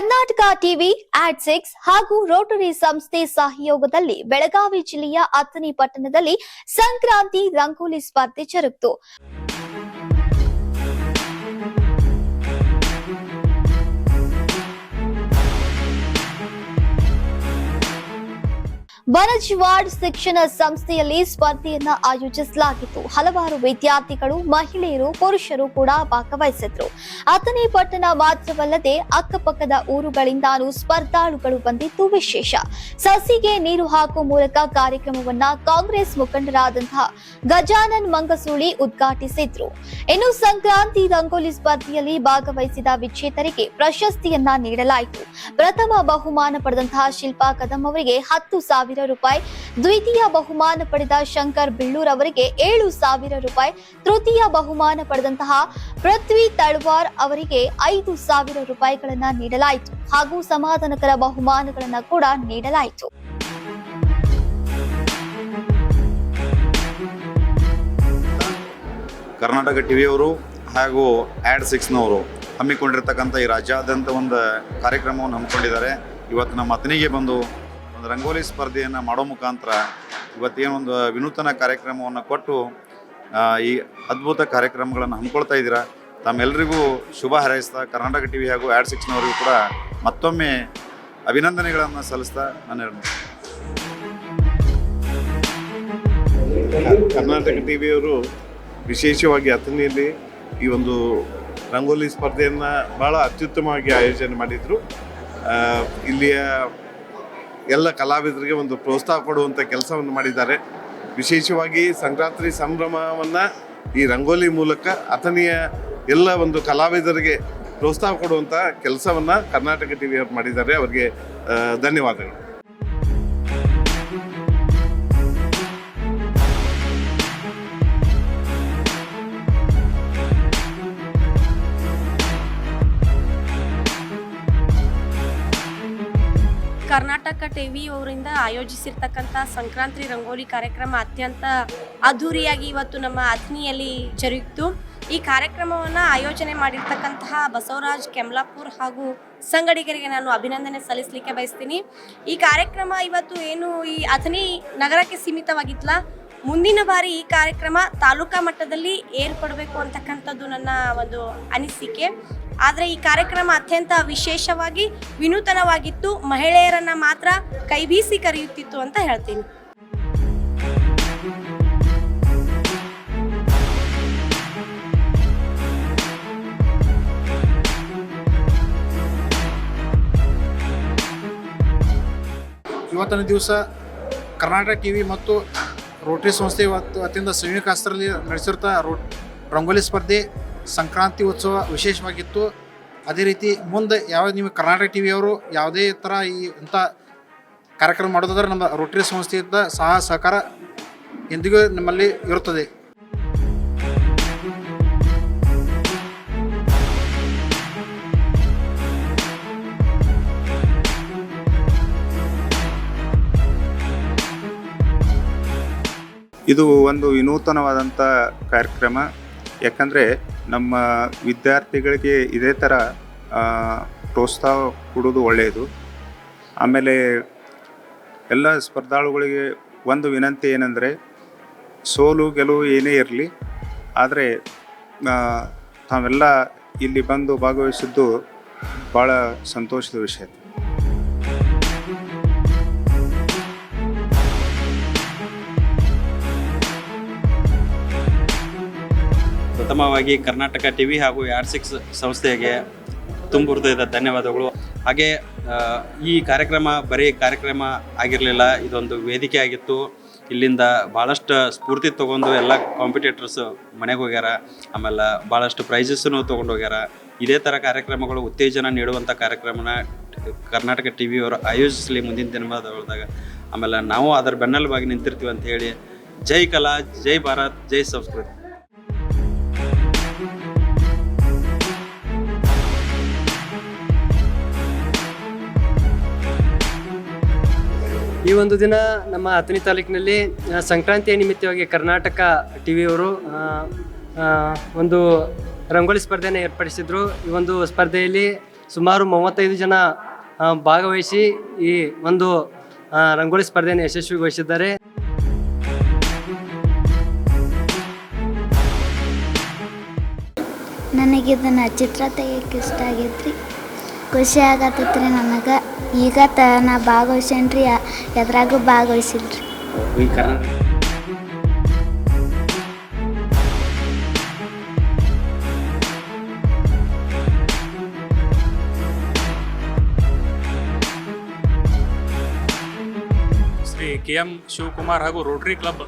Karnataka TV, ad six ಹಾಗೂ Rotary ಸಂಸ್ಥೆ ಸಹಯೋಗದಲ್ಲಿ ಬೆಳಗಾವಿ ಜಿಲ್ಲೆಯ ಅಥಣಿ ಪಟ್ಟಣದಲ್ಲಿ ಸಂಕ್ರಾಂತಿ ರಂಗೋಲಿ ಸ್ಪರ್ಧೆ ಜರುಗಿತು. ಬನಜ್ವಾಡ್ ಶಿಕ್ಷಣ ಸಂಸ್ಥೆಯಲ್ಲಿ ಸ್ಪರ್ಧೆಯನ್ನ ಆಯೋಜಿಸಲಾಗಿತ್ತು. ಹಲವಾರು ವಿದ್ಯಾರ್ಥಿಗಳು, ಮಹಿಳೆಯರು, ಪುರುಷರು ಕೂಡ ಭಾಗವಹಿಸಿದ್ರು. ಅಥಣಿ ಪಟ್ಟಣ ಮಾತ್ರವಲ್ಲದೆ ಅಕ್ಕಪಕ್ಕದ ಊರುಗಳಿಂದಾನು ಸ್ಪರ್ಧಾಳುಗಳು ಬಂದಿದ್ದು ವಿಶೇಷ. ಸಸಿಗೆ ನೀರು ಹಾಕುವ ಮೂಲಕ ಕಾರ್ಯಕ್ರಮವನ್ನ ಕಾಂಗ್ರೆಸ್ ಮುಖಂಡರಾದಂತಹ ಗಜಾನನ್ ಮಂಗಸೂಳಿ ಉದ್ಘಾಟಿಸಿದ್ರು. ಇನ್ನು ಸಂಕ್ರಾಂತಿ ರಂಗೋಲಿ ಸ್ಪರ್ಧೆಯಲ್ಲಿ ಭಾಗವಹಿಸಿದ ವಿಜೇತರಿಗೆ ಪ್ರಶಸ್ತಿಯನ್ನ ನೀಡಲಾಯಿತು. ಪ್ರಥಮ ಬಹುಮಾನ ಪಡೆದಂತಹ ಶಿಲ್ಪಾ ಕದಂ ಅವರಿಗೆ ಹತ್ತು ಸಾವಿರ ರೂಪಾಯಿ. ದ್ವಿತೀಯ ಬಹುಮಾನ ಪಡೆದ ಶಂಕರ್ ಬಿಳ್ಳೂರ್ ಅವರಿಗೆ ಏಳು ಸಾವಿರ ರೂಪಾಯಿ. ತೃತೀಯ ಬಹುಮಾನ ಪಡೆದಂತಹ ಪೃಥ್ವಿ ತಳ್ವಾರ್ ಅವರಿಗೆ ಐದು ಸಾವಿರ ರೂಪಾಯಿಗಳನ್ನ ನೀಡಲಾಯಿತು. ಹಾಗೂ ಸಮಾಧಾನಕರ ಬಹುಮಾನಗಳನ್ನ ಕೂಡ ನೀಡಲಾಯಿತು. ಕರ್ನಾಟಕ ಟಿವಿಯವರು ಹಾಗೂ ಆ್ಯಡ್ ಸಿಕ್ಸ್ನವರು ಹಮ್ಮಿಕೊಂಡಿರ್ತಕ್ಕಂಥ ಈ ರಾಜ್ಯಾದ್ಯಂತ ಒಂದು ಕಾರ್ಯಕ್ರಮವನ್ನು ಹಮ್ಮಿಕೊಂಡಿದ್ದಾರೆ. ಇವತ್ತು ನಮ್ಮ ಅತನಿಗೆ ಬಂದು ಒಂದು ರಂಗೋಲಿ ಸ್ಪರ್ಧೆಯನ್ನು ಮಾಡೋ ಮುಖಾಂತರ ಇವತ್ತೇನು ಒಂದು ವಿನೂತನ ಕಾರ್ಯಕ್ರಮವನ್ನು ಕೊಟ್ಟು ಈ ಅದ್ಭುತ ಕಾರ್ಯಕ್ರಮಗಳನ್ನು ಹಮ್ಮಿಕೊಳ್ತಾ ಇದ್ದೀರಾ? ತಮ್ಮೆಲ್ಲರಿಗೂ ಶುಭ ಹಾರೈಸ್ತಾ, ಕರ್ನಾಟಕ ಟಿವಿ ಹಾಗೂ ಆ್ಯಡ್ ಸಿಕ್ಸ್ನವರಿಗೂ ಕೂಡ ಮತ್ತೊಮ್ಮೆ ಅಭಿನಂದನೆಗಳನ್ನು ಸಲ್ಲಿಸ್ತಾ ನಾನು ಕರ್ನಾಟಕ ಟಿವಿಯವರು ವಿಶೇಷವಾಗಿ ಅಥಣಿಯಲ್ಲಿ ಈ ಒಂದು ರಂಗೋಲಿ ಸ್ಪರ್ಧೆಯನ್ನು ಭಾಳ ಅತ್ಯುತ್ತಮವಾಗಿ ಆಯೋಜನೆ ಮಾಡಿದರು. ಇಲ್ಲಿಯ ಎಲ್ಲ ಕಲಾವಿದರಿಗೆ ಒಂದು ಪ್ರೋತ್ಸಾಹ ಕೊಡುವಂಥ ಕೆಲಸವನ್ನು ಮಾಡಿದ್ದಾರೆ. ವಿಶೇಷವಾಗಿ ಸಂಕ್ರಾಂತಿ ಸಂಭ್ರಮವನ್ನು ಈ ರಂಗೋಲಿ ಮೂಲಕ ಅಥನಿಯ ಎಲ್ಲ ಒಂದು ಕಲಾವಿದರಿಗೆ ಪ್ರೋತ್ಸಾಹ ಕೊಡುವಂಥ ಕೆಲಸವನ್ನು ಕರ್ನಾಟಕ ಟಿವಿಯವರು ಮಾಡಿದ್ದಾರೆ. ಅವರಿಗೆ ಧನ್ಯವಾದಗಳು. ಕರ್ನಾಟಕ ಟಿವಿ ಅವರಿಂದ ಆಯೋಜಿಸಿರ್ತಕ್ಕಂಥ ಸಂಕ್ರಾಂತಿ ರಂಗೋಲಿ ಕಾರ್ಯಕ್ರಮ ಅತ್ಯಂತ ಅದ್ಧೂರಿಯಾಗಿ ಇವತ್ತು ನಮ್ಮ ಅಥಣಿಯಲ್ಲಿ ಜರುಗಿತು ಈ ಕಾರ್ಯಕ್ರಮವನ್ನು ಆಯೋಜನೆ ಮಾಡಿರ್ತಕ್ಕಂತಹ ಬಸವರಾಜ್ ಕೆಮ್ಲಾಪುರ್ ಹಾಗೂ ಸಂಗಡಿಗರಿಗೆ ನಾನು ಅಭಿನಂದನೆ ಸಲ್ಲಿಸಲಿಕ್ಕೆ ಬಯಸ್ತೀನಿ. ಈ ಕಾರ್ಯಕ್ರಮ ಇವತ್ತು ಏನು ಈ ಅಥನಿ ನಗರಕ್ಕೆ ಸೀಮಿತವಾಗಿತ್ತಲ್ಲ ಮುಂದಿನ ಬಾರಿ ಈ ಕಾರ್ಯಕ್ರಮ ತಾಲೂಕಾ ಮಟ್ಟದಲ್ಲಿ ಏರ್ಪಡಬೇಕು ಅಂತಕ್ಕಂಥದ್ದು ನನ್ನ ಒಂದು ಅನಿಸಿಕೆ. ಆದರೆ ಈ ಕಾರ್ಯಕ್ರಮ ಅತ್ಯಂತ ವಿಶೇಷವಾಗಿ ವಿನೂತನವಾಗಿತ್ತು. ಮಹಿಳೆಯರನ್ನು ಮಾತ್ರ ಕೈಬೀಸಿ ಕರೆಯುತ್ತಿತ್ತು ಅಂತ ಹೇಳ್ತೀನಿ. ಇವತ್ತಿನ ದಿವಸ ಕರ್ನಾಟಕ ಟಿ ವಿ ಮತ್ತು ರೋಟರಿ ಸಂಸ್ಥೆ ಇವತ್ತು ಅತ್ಯಂತ ಸಂಯುಕ್ತ ನಡೆಸಿರ್ತಾ ರೋ ರಂಗೋಲಿ ಸ್ಪರ್ಧೆ ಸಂಕ್ರಾಂತಿ ಉತ್ಸವ ವಿಶೇಷವಾಗಿತ್ತು. ಅದೇ ರೀತಿ ಮುಂದೆ ಯಾವ ನೀವು ಕರ್ನಾಟಕ ಟಿ ವಿಯವರು ಯಾವುದೇ ಥರ ಈ ಇಂಥ ಕಾರ್ಯಕ್ರಮ ಮಾಡೋದಾದ್ರೆ ನಮ್ಮ ರೋಟರಿ ಸಂಸ್ಥೆಯಿಂದ ಸಹ ಸಹಕಾರ ಎಂದಿಗೂ ನಮ್ಮಲ್ಲಿ ಇರುತ್ತದೆ. ಇದು ಒಂದು ವಿನೂತನವಾದಂಥ ಕಾರ್ಯಕ್ರಮ. ಯಾಕಂದರೆ ನಮ್ಮ ವಿದ್ಯಾರ್ಥಿಗಳಿಗೆ ಇದೇ ಥರ ಪ್ರೋತ್ಸಾಹ ಕೊಡೋದು ಒಳ್ಳೆಯದು. ಆಮೇಲೆ ಎಲ್ಲ ಸ್ಪರ್ಧಾಳುಗಳಿಗೆ ಒಂದು ವಿನಂತಿ ಏನಂದರೆ, ಸೋಲು ಗೆಲುವು ಏನೇ ಇರಲಿ, ಆದರೆ ತಾವೆಲ್ಲ ಇಲ್ಲಿ ಬಂದು ಭಾಗವಹಿಸಿದ್ದು ಭಾಳ ಸಂತೋಷದ ವಿಷಯ. ಪ್ರಥಮವಾಗಿ ಕರ್ನಾಟಕ ಟಿವಿ ಹಾಗೂ ಆರ್ ಸಿಕ್ಸ್ ಸಂಸ್ಥೆಗೆ ಹೃದಯದ ಧನ್ಯವಾದಗಳು. ಹಾಗೆ ಈ ಕಾರ್ಯಕ್ರಮ ಬರೀ ಕಾರ್ಯಕ್ರಮ ಆಗಿರಲಿಲ್ಲ, ಇದೊಂದು ವೇದಿಕೆ ಆಗಿತ್ತು. ಇಲ್ಲಿಂದ ಭಾಳಷ್ಟು ಸ್ಫೂರ್ತಿ ತೊಗೊಂಡು ಎಲ್ಲ ಕಾಂಪಿಟೇಟರ್ಸ್ ಮನೆಗೆ ಹೋಗ್ಯಾರ. ಆಮೇಲೆ ಭಾಳಷ್ಟು ಪ್ರೈಸಸ್ಸನ್ನು ತೊಗೊಂಡು ಹೋಗ್ಯಾರ. ಇದೇ ಥರ ಕಾರ್ಯಕ್ರಮಗಳು ಉತ್ತೇಜನ ನೀಡುವಂಥ ಕಾರ್ಯಕ್ರಮನ ಕರ್ನಾಟಕ ಟಿ ವಿಯವರು ಆಯೋಜಿಸಲಿ ಮುಂದಿನ ದಿನಮಾನದಾಗ ಆಮೇಲೆ ನಾವು ಅದರ ಬೆನ್ನೆಲುಬಾಗಿ ನಿಂತಿರ್ತೀವಿ ಅಂತ ಹೇಳಿ, ಜೈ ಕಲಾ, ಜೈ ಭಾರತ್, ಜೈ ಸಂಸ್ಕೃತಿ. ಈ ಒಂದು ದಿನ ನಮ್ಮ ಅಥಣಿ ತಾಲೂಕಿನಲ್ಲಿ ಸಂಕ್ರಾಂತಿಯ ನಿಮಿತ್ತವಾಗಿ ಕರ್ನಾಟಕ ಟಿ ವಿಯವರು ಒಂದು ರಂಗೋಲಿ ಸ್ಪರ್ಧೆಯನ್ನು ಏರ್ಪಡಿಸಿದ್ರು. ಈ ಒಂದು ಸ್ಪರ್ಧೆಯಲ್ಲಿ ಸುಮಾರು ಮೂವತ್ತೈದು ಜನ ಭಾಗವಹಿಸಿ ಈ ಒಂದು ರಂಗೋಲಿ ಸ್ಪರ್ಧೆಯನ್ನು ಯಶಸ್ವಿಗೊಳಿಸಿದ್ದಾರೆ. ನನಗೆ ಇದನ್ನು ಚಿತ್ರ ತೆಗಿಯಕ್ಕೆ ಇಷ್ಟ ಆಗೈತ್ರಿ. ಖುಷಿ ಆಗತ್ತೈತ್ರಿ ನನಗೆ. ಈಗ ತ ನಾ ಭಾಗವಹಿಸೇನ್ರಿ ಎದ್ರಾಗೂ ಭಾಗವಹಿಸಿಲ್ರಿ ಈ ಕರ್ನಾಟಕ ಶ್ರೀ ಕೆ ಎಂ ಶಿವಕುಮಾರ್ ಹಾಗೂ ರೋಟರಿ ಕ್ಲಬ್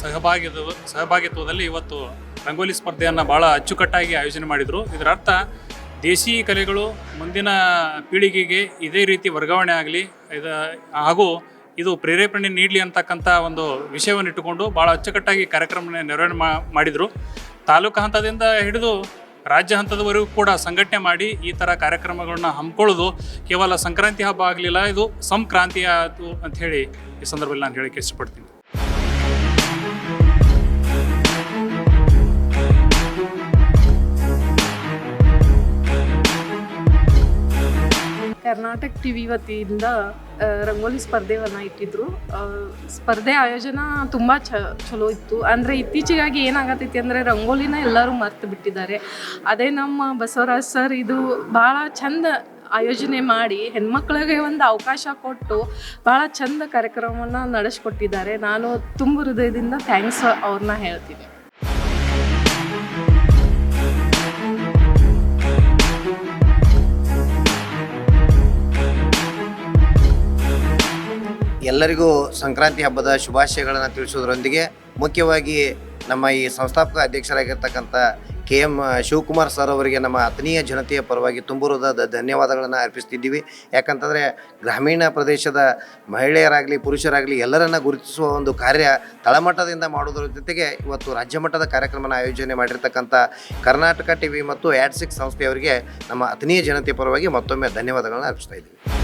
ಸಹಭಾಗಿತ್ವ ಸಹಭಾಗಿತ್ವದಲ್ಲಿ ಇವತ್ತು ರಂಗೋಲಿ ಸ್ಪರ್ಧೆಯನ್ನು ಭಾಳ ಅಚ್ಚುಕಟ್ಟಾಗಿ ಆಯೋಜನೆ ಮಾಡಿದರು. ಇದರ ಅರ್ಥ ದೇಶಿ ಕಲೆಗಳು ಮುಂದಿನ ಪೀಳಿಗೆಗೆ ಇದೇ ರೀತಿ ವರ್ಗಾವಣೆ ಆಗಲಿ, ಇದು, ಹಾಗೂ ಇದು ಪ್ರೇರೇಪಣೆ ನೀಡಲಿ ಅಂತಕ್ಕಂಥ ಒಂದು ವಿಷಯವನ್ನು ಇಟ್ಟುಕೊಂಡು ಭಾಳ ಅಚ್ಚುಕಟ್ಟಾಗಿ ಕಾರ್ಯಕ್ರಮ ನಿರ್ವಹಣೆ ಮಾ- ಮಾಡಿದರು. ತಾಲೂಕು ಹಂತದಿಂದ ಹಿಡಿದು ರಾಜ್ಯ ಹಂತದವರೆಗೂ ಕೂಡ ಸಂಘಟನೆ ಮಾಡಿ ಈ ಥರ ಕಾರ್ಯಕ್ರಮಗಳನ್ನ ಹಮ್ಮಿಕೊಳ್ಳೋದು ಕೇವಲ ಸಂಕ್ರಾಂತಿ ಹಬ್ಬ ಆಗಲಿಲ್ಲ, ಇದು ಸಂಕ್ರಾಂತಿ ಆಯಿತು ಅಂಥೇಳಿ ಈ ಸಂದರ್ಭದಲ್ಲಿ ನಾನು ಹೇಳಕ್ಕೆ ಇಷ್ಟಪಡ್ತೀನಿ. ಕರ್ನಾಟಕ ಟಿ ವಿ ವತಿಯಿಂದ ರಂಗೋಲಿ ಸ್ಪರ್ಧೆಯನ್ನು ಇಟ್ಟಿದ್ರು. ಸ್ಪರ್ಧೆ ಆಯೋಜನ ತುಂಬ ಚ, ಚಲೋ ಇತ್ತು. ಅಂದರೆ ಇತ್ತೀಚೆಗಾಗಿ ಏನಾಗತ್ತೈತಿ ಅಂದರೆ ರಂಗೋಲಿನ ಎಲ್ಲರೂ ಮರ್ತು ಬಿಟ್ಟಿದ್ದಾರೆ. ಅದೇ ನಮ್ಮ ಬಸವರಾಜ್ ಸರ್ ಇದು ಭಾಳ ಚಂದ ಆಯೋಜನೆ ಮಾಡಿ ಹೆಣ್ಮಕ್ಳಿಗೆ ಒಂದು ಅವಕಾಶ ಕೊಟ್ಟು ಭಾಳ ಚಂದ ಕಾರ್ಯಕ್ರಮವನ್ನು ನಡೆಸ್ಕೊಟ್ಟಿದ್ದಾರೆ. ನಾನು ತುಂಬ ಹೃದಯದಿಂದ ಥ್ಯಾಂಕ್ಸ್ ಅವ್ರನ್ನ ಹೇಳ್ತೀನಿ. ಎಲ್ಲರಿಗೂ ಸಂಕ್ರಾಂತಿ ಹಬ್ಬದ ಶುಭಾಶಯಗಳನ್ನು ತಿಳಿಸೋದ್ರೊಂದಿಗೆ ಮುಖ್ಯವಾಗಿ ನಮ್ಮ ಈ ಸಂಸ್ಥಾಪಕ ಅಧ್ಯಕ್ಷರಾಗಿರ್ತಕ್ಕಂಥ ಕೆ ಎಂ ಶಿವಕುಮಾರ್ ಸರ್ ಅವರಿಗೆ ನಮ್ಮ ಆತ್ಮೀಯ ಜನತೆಯ ಪರವಾಗಿ ತುಂಬುರದ ಧನ್ಯವಾದಗಳನ್ನು ಅರ್ಪಿಸ್ತಿದ್ದೀವಿ. ಯಾಕಂತಂದರೆ ಗ್ರಾಮೀಣ ಪ್ರದೇಶದ ಮಹಿಳೆಯರಾಗಲಿ, ಪುರುಷರಾಗಲಿ ಎಲ್ಲರನ್ನ ಗುರುತಿಸುವ ಒಂದು ಕಾರ್ಯ ತಳಮಟ್ಟದಿಂದ ಮಾಡುವುದರ ಜೊತೆಗೆ ಇವತ್ತು ರಾಜ್ಯ ಮಟ್ಟದ ಕಾರ್ಯಕ್ರಮನ ಆಯೋಜನೆ ಮಾಡಿರ್ತಕ್ಕಂಥ ಕರ್ನಾಟಕ ಟಿ ವಿ ಮತ್ತು ಆ್ಯಡ್ ಸಿಕ್ಸ್ ಸಂಸ್ಥೆಯವರಿಗೆ ನಮ್ಮ ಆತ್ಮೀಯ ಜನತೆಯ ಪರವಾಗಿ ಮತ್ತೊಮ್ಮೆ ಧನ್ಯವಾದಗಳನ್ನು ಅರ್ಪಿಸ್ತಾ ಇದ್ದೀವಿ.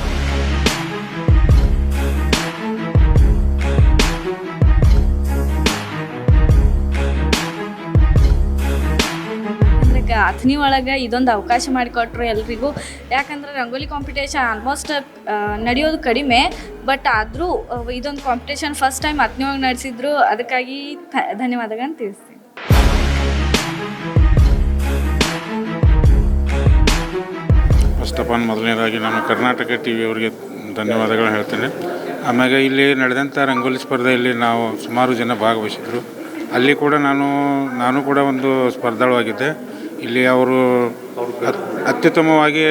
ಅಂದ್ರೆ ಒಳಗೆ ಇದೊಂದು ಅವಕಾಶ ಮಾಡಿಕೊಟ್ರು ಎಲ್ರಿಗೂ. ಯಾಕಂದ್ರೆ ರಂಗೋಲಿ ಕಾಂಪಿಟೇಷನ್ ಆಲ್ಮೋಸ್ಟ್ ನಡೆಯೋದು ಕಡಿಮೆ ಬಟ್ ಆದರೂ ಇದೊಂದು ಕಾಂಪಿಟೇಷನ್ ಫಸ್ಟ್ ಟೈಮ್ ಅಥಣಿ ಒಳಗೆ ನಡೆಸಿದ್ರು. ಅದಕ್ಕಾಗಿ ಧನ್ಯವಾದಗಳನ್ನು ತಿಳಿಸ್ತೀನಿ. ಫಸ್ಟ್ ಆಫ್ ಆಲ್ ಮೊದಲನೇದಾಗಿ ನಾನು ಕರ್ನಾಟಕ ಟಿ ವಿಯವರಿಗೆ ಧನ್ಯವಾದಗಳು ಹೇಳ್ತೇನೆ. ಆಮ್ಯಾಗ ಇಲ್ಲಿ ನಡೆದಂಥ ರಂಗೋಲಿ ಸ್ಪರ್ಧೆಯಲ್ಲಿ ನಾವು ಸುಮಾರು ಜನ ಭಾಗವಹಿಸಿದ್ರು. ಅಲ್ಲಿ ಕೂಡ ನಾನು ನಾನು ಕೂಡ ಒಂದು ಸ್ಪರ್ಧಾಳುವಾಗಿದ್ದೆ ಇಲ್ಲಿ ಅವರು ಅತ್- ಅತ್ಯುತ್ತಮವಾಗಿ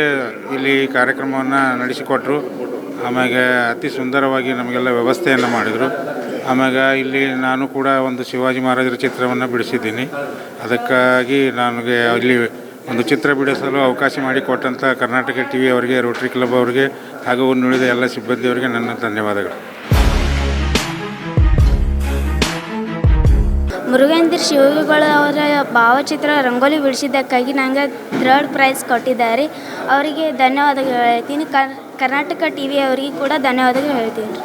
ಇಲ್ಲಿ ಕಾರ್ಯಕ್ರಮವನ್ನು ನಡೆಸಿಕೊಟ್ರು. ಆಮ್ಯಾಗೆ ಅತಿ ಸುಂದರವಾಗಿ ನಮಗೆಲ್ಲ ವ್ಯವಸ್ಥೆಯನ್ನು ಮಾಡಿದರು. ಆಮ್ಯಾಗ ಇಲ್ಲಿ ನಾನು ಕೂಡ ಒಂದು ಶಿವಾಜಿ ಮಹಾರಾಜರ ಚಿತ್ರವನ್ನು ಬಿಡಿಸಿದ್ದೀನಿ. ಅದಕ್ಕಾಗಿ ನನಗೆ ಅಲ್ಲಿ ಒಂದು ಚಿತ್ರ ಬಿಡಿಸಲು ಅವಕಾಶ ಮಾಡಿಕೊಟ್ಟಂಥ ಕರ್ನಾಟಕ ಟಿ ವಿ ಅವರಿಗೆ ರೋಟರಿ ಕ್ಲಬ್ ಅವರಿಗೆ, ಹಾಗೂ ನುಡಿದ ಎಲ್ಲ ಸಿಬ್ಬಂದಿಯವರಿಗೆ ನನ್ನ ಧನ್ಯವಾದಗಳು. ಮುರುಗೇಂದ್ರ ಶಿವಗಳು ಅವರ ಭಾವಚಿತ್ರ ರಂಗೋಲಿ ಬಿಡಿಸಿದ್ದಕ್ಕಾಗಿ ನನಗೆ ಥರ್ಡ್ ಪ್ರೈಸ್ ಕೊಟ್ಟಿದ್ದಾರೆ. ಅವರಿಗೆ ಧನ್ಯವಾದಗಳು ಹೇಳ್ತೀನಿ. ಕರ್ ಕರ್ನಾಟಕ ಟಿ ವಿ ಅವರಿಗೆ ಕೂಡ ಧನ್ಯವಾದಗಳು ಹೇಳ್ತೀನಿ.